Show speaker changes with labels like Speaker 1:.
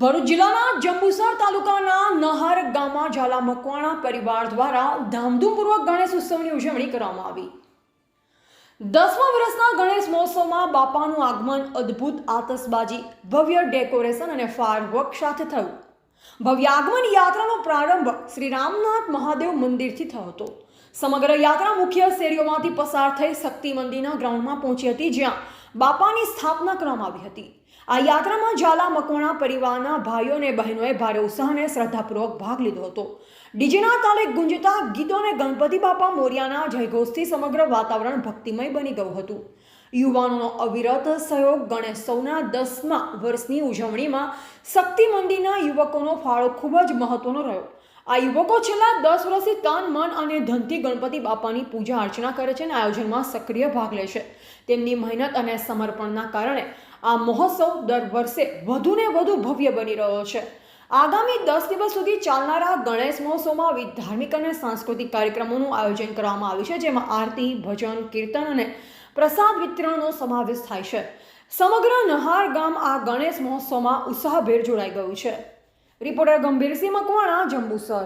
Speaker 1: ભરૂચ જિલ્લાના જંબુસર તાલુકાના નહર ગામમાં ઝાલા મકવાણા પરિવાર દ્વારા ધામધૂમપૂર્વક ગણેશ ઉત્સવની ઉજવણી કરવામાં આવી. દસમા વર્ષના ગણેશ મહોત્સવમાં બાપાનું આગમન અદ્ભુત આતશબાજી, ભવ્ય ડેકોરેશન અને ફાયરવર્ક સાથે થયું. ભવ્ય આગમન યાત્રાનો પ્રારંભ શ્રી રામનાથ મહાદેવ મંદિરથી થયો હતો. સમગ્ર યાત્રા મુખ્ય શેરીઓમાંથી પસાર થઈ શક્તિ મંદિરના ગ્રાઉન્ડમાં પહોંચી હતી, જ્યાં બાપાની સ્થાપના કરવામાં આવી હતી. આ યાત્રામાં ઝાલા મકવાણા પરિવારના ભાઈઓ અને બહેનોએ ભારે ઉત્સાહ અને શ્રદ્ધાપૂર્વક ભાગ લીધો હતો. ડીજેના તાલે ગુંજતા ગીતો અને ગણપતિ બાપા મોરિયાના જયઘોષથી સમગ્ર વાતાવરણ ભક્તિમય બની ગયું હતું. યુવાનોનો અવિરત સહયોગ ગણેશોના દસમા વર્ષની ઉજવણીમાં શક્તિ મંદિરના યુવકોનો ફાળો ખૂબ જ મહત્વનો રહ્યો. આ યુવકો છેલ્લા દસ વર્ષથી તન, મન અને ધનથી ગણપતિ બાપાની પૂજા અર્ચના કરે છે અને આયોજનમાં સક્રિય ભાગ લે છે. તેમની મહેનત અને સમર્પણના કારણે આ મહોત્સવ દર વર્ષે વધુને વધુ ભવ્ય બની રહ્યો છે. આગામી દસ દિવસ સુધી ચાલનારા ગણેશ મહોત્સવમાં વિવિધ ધાર્મિક અને સાંસ્કૃતિક કાર્યક્રમોનું આયોજન કરવામાં આવ્યું છે, જેમાં આરતી, ભજન, કીર્તન અને પ્રસાદ વિતરણનો સમાવેશ થાય છે. સમગ્ર નહાર ગામ આ ગણેશ મહોત્સવમાં ઉત્સાહભેર જોડાઈ ગયું છે. રિપોર્ટર ગંભીરસિંહ મકવાણા જંબુસર.